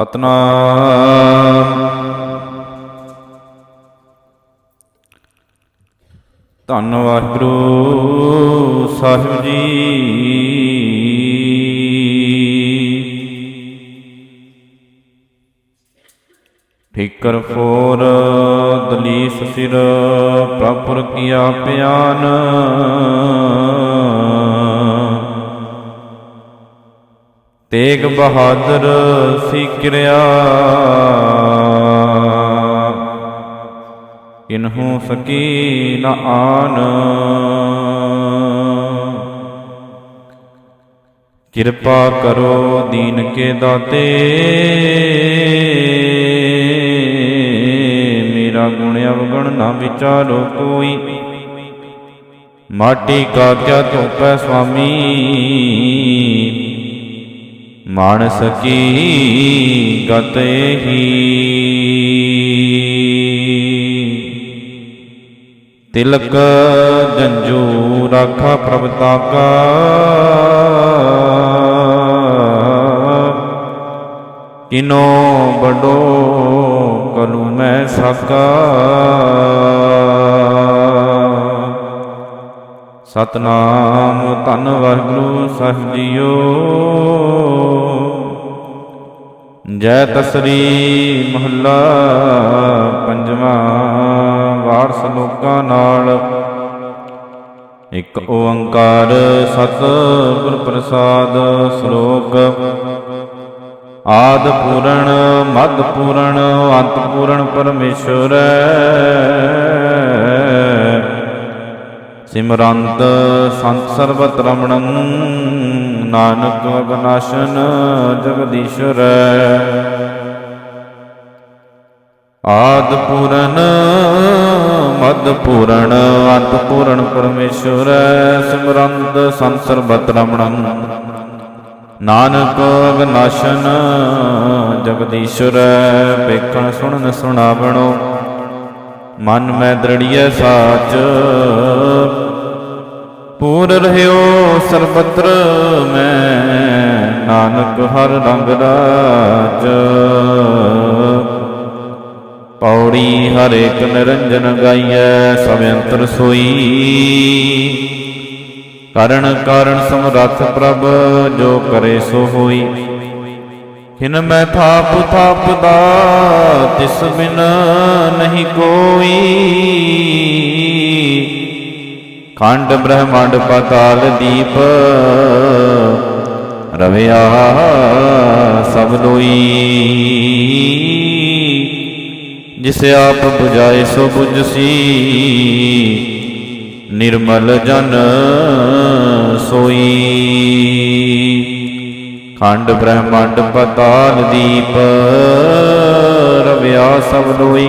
ਸਤਨਾਮ। ਧੰਨ ਵਾਹਿਗੁਰੂ ਸਾਹਿਬ ਜੀ। ਠਿਕਰ ਫੋਰ ਦਲੀਸ ਸਿਰ ਪ੍ਰਪੁਰ ਕੀਆ ਪਿਆਨ। ਤੇਗ ਬਹਾਦਰ ਸੀ ਕਿਰਿਆ ਇਨਹੂ ਸਕੀ ਨ ਆਨ। ਕਿਰਪਾ ਕਰੋ ਦੀਨ ਕੇ ਦਾਤੇ। ਮੇਰਾ ਗੁਣ ਅਵਗਣ ਨਾ ਵਿਚਾਰੋ ਕੋਈ। ਮਾਟੀ ਕਾ ਕਿਆ ਧੋਪੈ ਸੁਆਮੀ ਮਾਨਸ ਕੀ ਗਤ ਹੀ। ਤਿਲਕ ਜੰਜੂ ਰਾਖਾ ਪ੍ਰਭ ਤਾਕਾ। ਕਿਨੋ ਬਡੋ ਕਲੂ ਮੈਂ ਸਾਕਾ। ਸਤਨਾਮ ਧੰਨ ਵਾਹਿਗੁਰੂ ਸਾਹਿਬ ਜੀਓ। ਜੈ ਤਸਰੀ ਮਹੱਲਾ ਪੰਜਵਾਂ ਵਾਰ ਸਲੋਕਾਂ ਨਾਲ। ਇੱਕ ਓੰਕਾਰ ਸਤ ਪ੍ਰਸਾਦ ਸ਼ਲੋਕ ਆਦ ਪੂਰਣ ਮਦ ਪੂਰਣ ਅੰਤ ਪੂਰਣ ਪਰਮੇਸ਼ਰ। ਸਿਮਰੰਤ ਸੰਤ ਸਰਬਤ ਰਮਣੰ। ਨਾਨਕ ਅਗਨਾਸ਼ਨ ਜਗਦੀਸ਼ਰ ਆਦ ਪੂਰਨ, ਮਦ ਪੂਰਨ, ਅੰਤ ਪੂਰਨ ਪਰਮੇਸ਼ਰ ਸਿਮਰੰਤ ਸੰਸਰ ਸਰਬਤ ਰਮਣੰ। ਨਾਨਕ ਅਗਨਾਸ਼ਨ ਜਗਦੀਸ਼ਰ ਵੇਖਣ ਸੁਣਨ ਸੁਣਾਵਣੋ। ਮਨ ਮੈਂ ਦ੍ਰਿੜੀਐ ਸਾਚ ਪੂਰ ਰਹਿਓ ਸਰਬਤਰ ਮੈਂ, ਨਾਨਕ ਹਰ ਰੰਗ ਰਾਜ। ਪੌੜੀ ਹਰ ਇੱਕ ਨਿਰੰਜਨ ਗਾਈਐ, ਸਭ ਅੰਤਰ ਸੋਈ। ਕਰਨ ਕਾਰਨ ਸਮਰੱਥ ਪ੍ਰਭ, ਜੋ ਕਰੇ ਸੋ ਹੋਈ। ਹਿਨ ਮੈਂ ਥਾਪ ਥਾਪ ਦਾ, ਤਿਸ ਬਿਨ ਨਹੀਂ ਕੋਈ। ਖੰਡ ਬ੍ਰਹਮੰਡ ਪਤਾਲ ਦੀਪ, ਰਵਿਆ ਸਭ ਲੋਈ। ਜਿਸ ਆਪ 부ਝਾਏ ਸੋ 부ਝਸੀ ਨਿਰਮਲ ਜਨ ਸੋਈ। ਖੰਡ ਬ੍ਰਹਮੰਡ ਪਤਾਲ ਦੀਪ, ਰਵਿਆ ਸਭ ਲੋਈ।